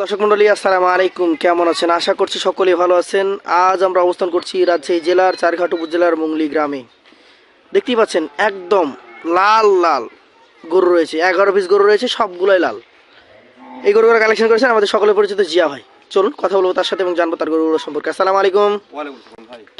দর্শক মন্ডলী আসসালামু আলাইকুম। কেমন আছেন? আশা করছি সকলেই ভালো আছেন। আজ আমরা অবস্থান করছি রাজশাহী জেলার চারঘাট উপজেলার মুংলি গ্রামে। দেখতেই পাচ্ছেন একদম লাল লাল গরু রয়েছে। এগারো পিস গরু রয়েছে সবগুলোই লাল। এই গরুগুলো কালেকশন করেছেন আমাদের সকলে পরিচিত জিয়া ভাই। চলুন কথা বলব তার সাথে এবং জানব তার গরুগুলো সম্পর্কে। আসসালামু আলাইকুম।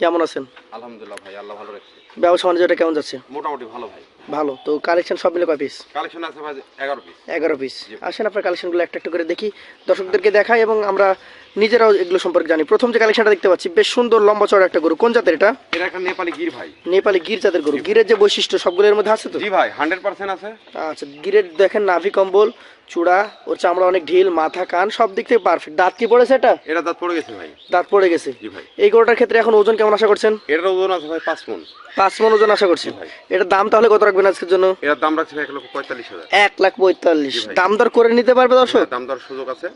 কেমন আছেন? আলহামদুলিল্লাহ ভাই আল্লাহ ভালো রাখছে। ব্যবসা বাণিজ্যটা কেমন যাচ্ছে? মোটামুটি ভালো ভাই। ভালো। তো কালেকশন সব মিলে কয় পিস কালেকশন আছে ভাই এগারো পিস এগারো পিস। আসেন আপনার কালেকশনগুলো একটা একটা করে দেখি। দর্শকদেরকে দেখাই এবং আমরা নিজেরাও এগুলো সম্পর্কে জানি। প্রথম যে কালেকশনটা দেখতে পাচ্ছি বেশ সুন্দর লম্বা চড়া একটা গরু। কোন জাতের এটা? এটা একটা নেপালি গির ভাই। নেপালি গির জাতের গরু। গিরের যে বৈশিষ্ট্য সবগুলোর মধ্যে আছে তো? জি ভাই হান্ড্রেড পার্সেন্ট আছে। আচ্ছা গিরের দেখেন নাভি কম্বল চূড়া ওর চামড়া অনেক ঢিল মাথা কান সব দিক থেকে পারফেক্ট দাঁত কি পড়েছে এটা? এটা দাঁত পড়ে গেছে ভাই। দাঁত পড়ে গেছে। জি ভাই। এই গরুটার ক্ষেত্রে এখন ওজন কেমন আশা করছেন? এটার ওজন আছে ভাই পাঁচ মন। পাঁচ মন ওজন আশা করছেন? জি এটার দাম তাহলে কত রাখবেন আজকের জন্য? এটার দাম রাখছে ভাই এক লক্ষ পঁয়তাল্লিশ হাজার। এক লাখ পঁয়তাল্লিশ। জি ভাই। দাম দর করে নিতে পারবে দর্শক? দাম দেওয়ার সুযোগ আছে।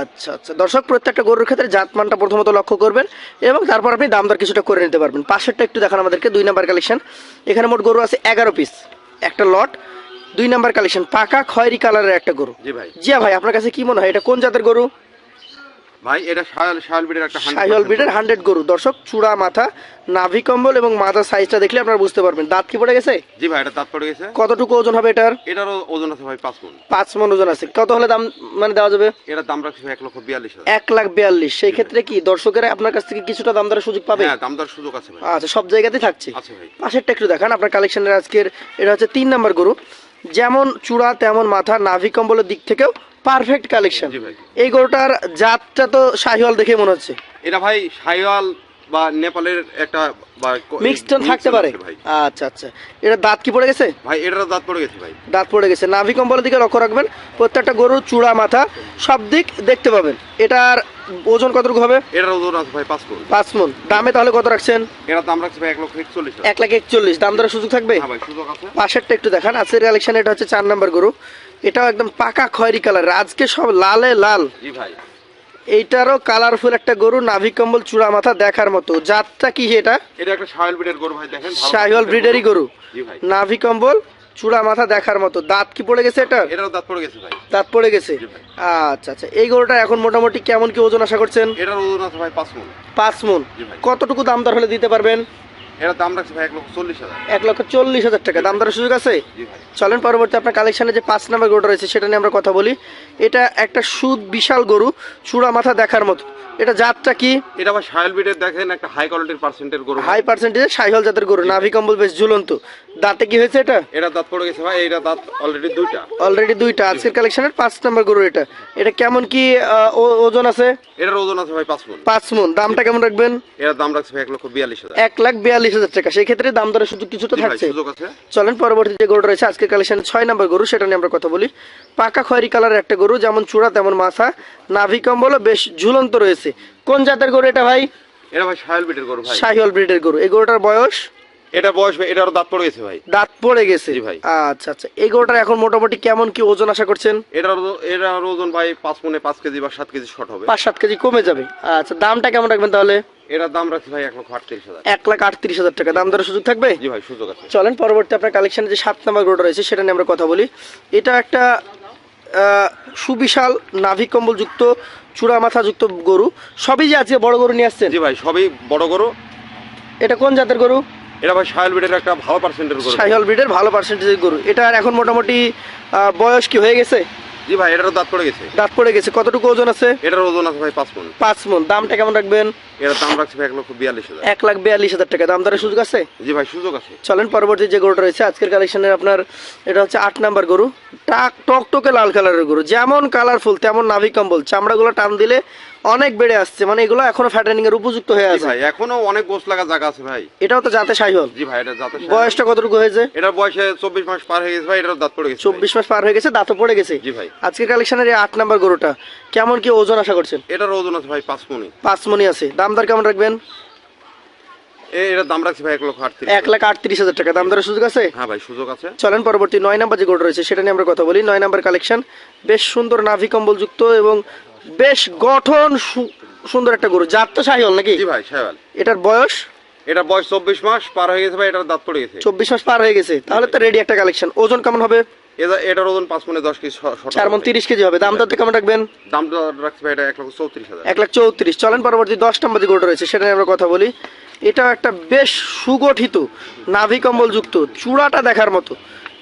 আচ্ছা আচ্ছা। দর্শক প্রত্যেকটা গরুর ক্ষেত্রে জাতমানটা প্রথমত লক্ষ্য করবেন এবং তারপর আপনি দাম দর কিছুটা করে নিতে পারবেন। পাশেরটা একটু দেখান আমাদেরকে দুই নাম্বার কালেকশন এখানে মোট গরু আছে এগারো পিস একটা লট দুই নাম্বার কালেকশন পাকা খয়েরি কালারের একটা গরু। জি ভাই। জিয়া ভাই আপনার কাছে কি মনে হয়? এটা কোন জাতের গরু? ভাই এটা শায়াল শায়াল বিডের একটা শাহিওয়াল ব্রিডের হান্ড্রেড গরু। দর্শক চূড়া মাথা নাভি কম্বল এবং মাথার সাইজটা দেখলে আপনারা বুঝতে পারবেন। দাঁত কি পড়ে গেছে? জি ভাই এটা দাঁত পড়ে গেছে। কতটুকু ওজন হবে এটার? এটারও ওজন আছে ভাই পাঁচ মন পাঁচ মন ওজন আছে। কত হলে দাম মানে দেওয়া যাবে? এটার দাম রাখছে এক লক্ষ বিয়াল্লিশ এক লাখ বিয়াল্লিশ। সেই ক্ষেত্রে কি দর্শকেরা আপনার কাছ থেকে কিছুটা দাম দরের সুযোগ পাবে? হ্যাঁ দাম দেওয়ার সুযোগ আছে ভাই। আচ্ছা সব জায়গাতেই থাকছে। ভাই। পাশেরটা একটু দেখান আপনার কালেকশনের আজকের এটা হচ্ছে তিন নাম্বার গরু। যেমন চূড়া তেমন মাথা নাভি কম্বলের দিক থেকেও পারফেক্ট কালেকশন জি ভাই। এই গরুটার জাতটা তো শাহিওয়াল দেখে মনে হচ্ছে। এটা ভাই শায়াল বা নেপালের একটা বা মিক্সড থাকতে পারে? আছে ভাই। আচ্ছা আচ্ছা। এটা দাঁত কি পড়ে গেছে? ভাই এটারও দাঁত পড়ে গেছে ভাই। দাঁত পড়ে গেছে। নাভি কম্বলের দিকে লক্ষ্য রাখবেন। প্রত্যেকটা গরুর চূড়া মাথা সব দিক দেখতে পাবেন। এটার ওজন কতটুকু হবে? এটার ওজন আছে ভাই পাঁচ মন। পাঁচ মন। দামে তাহলে কত রাখছেন? এটার দাম রাখছে ভাই এক লক্ষ একচল্লিশ হাজার এক লাখ একচল্লিশ। দাম দরের সুযোগ থাকবে? হ্যাঁ ভাই সুযোগ আছে। পাশেরটা একটু দেখান। আজকের কালেকশন এটা হচ্ছে চার নাম্বার গরু। এটাও একদম পাকা খয়েরি কালার। আজকে সব লালে লাল। জি ভাই। এইটারও কালারফুল একটা গরু নাভি কম্বল চূড়া মাথা দেখার মতো। জাতটা কি এটা? এটা একটা শায়াল ব্রিডের গরু ভাই দেখেন শাহিওয়াল ব্রিডেরই গরু। নাভি কম্বল চূড়া মাথা দেখার মতো। দাঁত কি পড়ে গেছে এটা দাঁত পড়ে গেছে ভাই। দাঁত পড়ে গেছে? আচ্ছা আচ্ছা। এই গরুটা এখন মোটামুটি কেমন কি ওজন আশা করছেন? এটার ওজন আছে ভাই পাঁচ পাঁচ মন। কতটুকু দাম দর হলে দিতে পারবেন? এটার দাম রাখছে ভাই এক লক্ষ চল্লিশ হাজার। এক লক্ষ চল্লিশ হাজার টাকা। দাম দরের সুযোগ আছে? জি ভাই। চলেন পরবর্তী আপনার কালেকশনে যে পাঁচ নাম্বার গরুটা রয়েছে সেটা নিয়ে আমরা কথা বলি। এটা একটা সুদ বিশাল গরু চূড়া মাথা দেখার মতো। এটা জাতটা কি? এটা আবার শায়াল ব্রিডের দেখেন একটা হাই কোয়ালিটির পার্সেন্টের গরু। হাই পার্সেন্টেজ সাইহল জাতের গরু নাভি কম্বল বেশ ঝুলন্ত। দাঁতে কি হয়েছে এটা? এটা দাঁত পড়ে গেছে ভাই এটা দাঁত অলরেডি দুইটা। অলরেডি দুইটা। আজকের কালেকশনের পাঁচ নাম্বার গরু এটা। এটা কেমন কি ওজন আছে? এটার ওজন আছে ভাই পাঁচ মন। পাঁচ মন। দামটা কেমন রাখবেন? এটার দাম রাখছে ভাই এক লক্ষ বিয়াল্লিশ হাজার। এক লাখ বিয়াল্লিশ হাজার টাকা। সেই ক্ষেত্রে দাম দরের সুযোগ কিছুটা থাকছে। চলেন পরবর্তী যে গরুটা রয়েছে আজকে কালেকশন ছয় নম্বর গরু সেটা নিয়ে আমরা কথা বলি। পাকা খয়েরি কালারের একটা গরু যেমন চূড়া তেমন মাথা নাভি কম্বল বেশ ঝুলন্ত রয়েছে। কোন জাতের গরু এটা ভাই? এটা ভাই শায়াল ব্রিডের গরু ভাই। ব্রিডের গরু। এই গরুটার বয়স? এটা বয়স ভাই এটারও দাঁত পড়ে গেছে ভাই। দাঁত পড়ে গেছে? ভাই। আচ্ছা আচ্ছা। এই গরুটার এখন মোটামুটি কেমন কি ওজন আশা করছেন? এটার এটার ওজন ভাই পাঁচ মনে পাঁচ কেজি বা সাত কেজি শর্ট হবে। পাঁচ সাত কেজি কমে যাবে। আচ্ছা দামটা কেমন রাখবেন তাহলে? এটার দাম রাখছে ভাই এক লক্ষ আটত্রিশ হাজার। এক লাখ আটত্রিশ হাজার টাকা। দাম দরের সুযোগ থাকবে? জি ভাই সুযোগ আছে। চলেন পরবর্তী আপনার কালেকশনে যে সাত নাম্বার গরুটা রয়েছে সেটা নিয়ে আমরা কথা বলি। এটা একটা সুবিশাল নাভি কম্বল যুক্ত চূড়া মাথা যুক্ত গরু। সবই যে আজকে বড় গরু নিয়ে আসছেন? জি ভাই সবই বড় গরু। এটা কোন জাতের গরু? এটা ভাই শায়াল ব্রিডের একটা ভালো পার্সেন্টের গরু। সাইহল ব্রিডের ভালো পার্সেন্টেজের গরু। এটার এখন মোটামুটি বয়স কি হয়ে গেছে? জি ভাই এটারও দাঁত পড়ে গেছে। দাঁত পড়ে গেছে। কতটুকু ওজন আছে? এটার ওজন আছে ভাই পাঁচ মন। পাঁচ মন। দামটা কেমন রাখবেন? এটার দাম রাখছে ভাই এক লক্ষ বিয়াল্লিশ হাজার। এক লাখ বিয়াল্লিশ হাজার টাকা। দাম দরের সুযোগ আছে? জি ভাই সুযোগ আছে। চলেন পরবর্তী যে গরুটা রয়েছে আজকের কালেকশনের আপনার এটা হচ্ছে আট নাম্বার গরু। টাক টকটকে লাল কালারের গরু। যেমন কালারফুল তেমন নাভি কম্বল। চামড়াগুলো টান দিলে অনেক বেড়ে আসছে। মানে এগুলো এখনও ফ্যাটেনিং এর উপযুক্ত হয়ে আছে। ভাই এখনও অনেক গোস লাগা জায়গা আছে ভাই। এটাও তো যাতে সাইহল। জি ভাই এটা যাতে বয়সটা কতটুকু হয়েছে? এটার বয়সে চব্বিশ মাস পার হয়ে গেছে ভাই এটার দাঁত পড়ে গেছে ভাই। চব্বিশ মাস পার হয়ে গেছে দাঁতও পড়ে গেছে। জি ভাই। আজকের কালেকশনের এই আট নাম্বার গরুটা কেমন কি ওজন আশা করছেন? এটার ওজন আছে ভাই পাঁচ মনি পাঁচ মনি আছে। দাম দর কেমন রাখবেন? এ- এটার দাম রাখছে ভাই এক লক্ষ আটত্রিশ এক লাখ আটত্রিশ হাজার টাকা। দাম দরের সুযোগ আছে? হ্যাঁ ভাই সুযোগ আছে। চলেন পরবর্তী নয় নাম্বার যে গরু রয়েছে সেটা নিয়ে আমরা কথা বলি। নয় নাম্বার কালেকশন বেশ সুন্দর নাভি কম্বল যুক্ত এবং বেশ গঠন সুন্দর একটা গরু। জাত তো সাহিওল নাকি? জি ভাই শায়াল এটার বয়স? এটা বয়স চব্বিশ মাস পার হয়ে গেছে ভাই এটার দাঁত পড়ে গেছে। চব্বিশ মাস পার হয়ে গেছে। তাহলে তো রেডি একটা কালেকশন ওজন কেমন হবে? এটা- এটার ওজন পাঁচ মনে দশ কেজি চার মন। তিরিশ কেজি হবে। দাম দরতে কেমন রাখবেন? দামটা রাখছি ভাই এটা এক লক্ষ চৌত্রিশ হাজার। এক লাখ চৌত্রিশ। চলেন পরবর্তী দশ নম্বর যে গরুটা রয়েছে সেটা নিয়ে আমরা কথা বলি। এটাও একটা বেশ সুগঠিত নাভি কম্বল যুক্ত চূড়াটা দেখার মতো।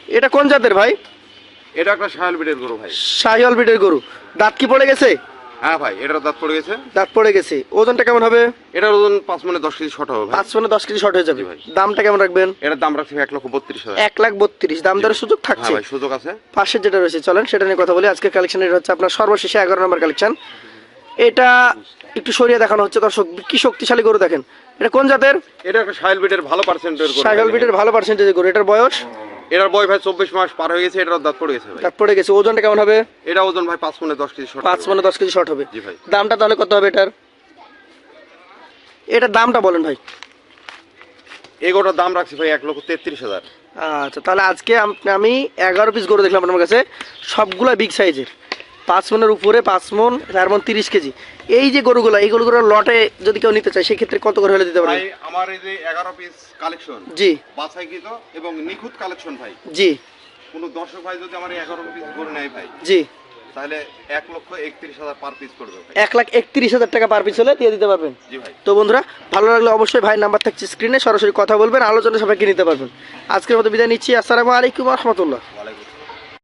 এটা কোন জাতের ভাই? এটা একটা সায়াল বিটের গরু ভাই। শাহিওয়াল বিটের গরু। দাঁত কি পড়ে গেছে? হ্যাঁ ভাই এটার দাঁত পড়ে গেছে? দাঁত পড়ে গেছে। ওজনটা কেমন হবে? এটার ওজন পাঁচ মনে দশ কেজি শর্ট হবে পাঁচ মানে দশ কেজি শর্ট হয়ে যাবে। ভাই। দামটা কেমন রাখবেন? এটার দাম রাখছি এক লক্ষ বত্রিশ হাজার। এক লাখ বত্রিশ। দাম দরের সুযোগ হ্যাঁ থাকছে ভাই সুযোগ আছে। পাশের যেটা রয়েছে চলেন সেটা নিয়ে কথা বলি। আজকের কালেকশন এটা হচ্ছে আপনার সর্বশেষে এগারো নম্বর কালেকশন এটা একটু সরিয়ে দেখানো হচ্ছে দর্শক কি শক্তিশালী গরু দেখেন। এটা কোন জাতের? এটা একটা সায়াল বিটের ভালো পার্সেন্টের গরু। সাইকেল বিটের ভালো পার্সেন্টেজ গরু। এটার বয়স? এটার বয় ভাই চব্বিশ মাস পার হয়ে গেছে এটার দাঁত পড়ে গেছে ভাই। দাঁত পড়ে গেছে ওজনটা কেমন হবে? এটা ওজন ভাই পাঁচ মনে দশ কেজি শর্ট পাঁচ মনে দশ কেজি শর্ট হবে। জি ভাই। দামটা তাহলে কত হবে এটার? এটার দামটা বলেন ভাই। এগোটার দাম রাখছি ভাই এক লক্ষ তেত্রিশ হাজার। আচ্ছা তাহলে আজকে আম- আমি এগারো পিস গরু দেখলাম আপনার কাছে। সবগুলো বিগ সাইজের পাঁচ মনের উপরে পাঁচ মন চার মন তিরিশ কেজি। এই যে গরুগুলো এই গরুগুলো লটে যদি কেউ নিতে চায় সেক্ষেত্রে কত করে হলে দিতে ভাই আমার এই যে এগারো পিস কালেকশন জি। বাছাইকৃত এবং নিখুঁত কালেকশন ভাই। জি। কোনো দর্শক ভাই যদি আমার এগারো পিস গরু নেয় ভাই জি। তাহলে এক লক্ষ একত্রিশ হাজার পার পিস করবে এক লাখ একত্রিশ হাজার টাকা পার পিস হলে দিয়ে দিতে পারবেন। ভাই। তো বন্ধুরা ভালো লাগলে অবশ্যই ভাই নাম্বার থাকছে স্ক্রিনে সরাসরি কথা বলবেন আলোচনা সবাইকে নিতে পারবেন। আজকের মতো বিদায় নিচ্ছি আসসালামু আলাইকুম রহমতুল্লাহ।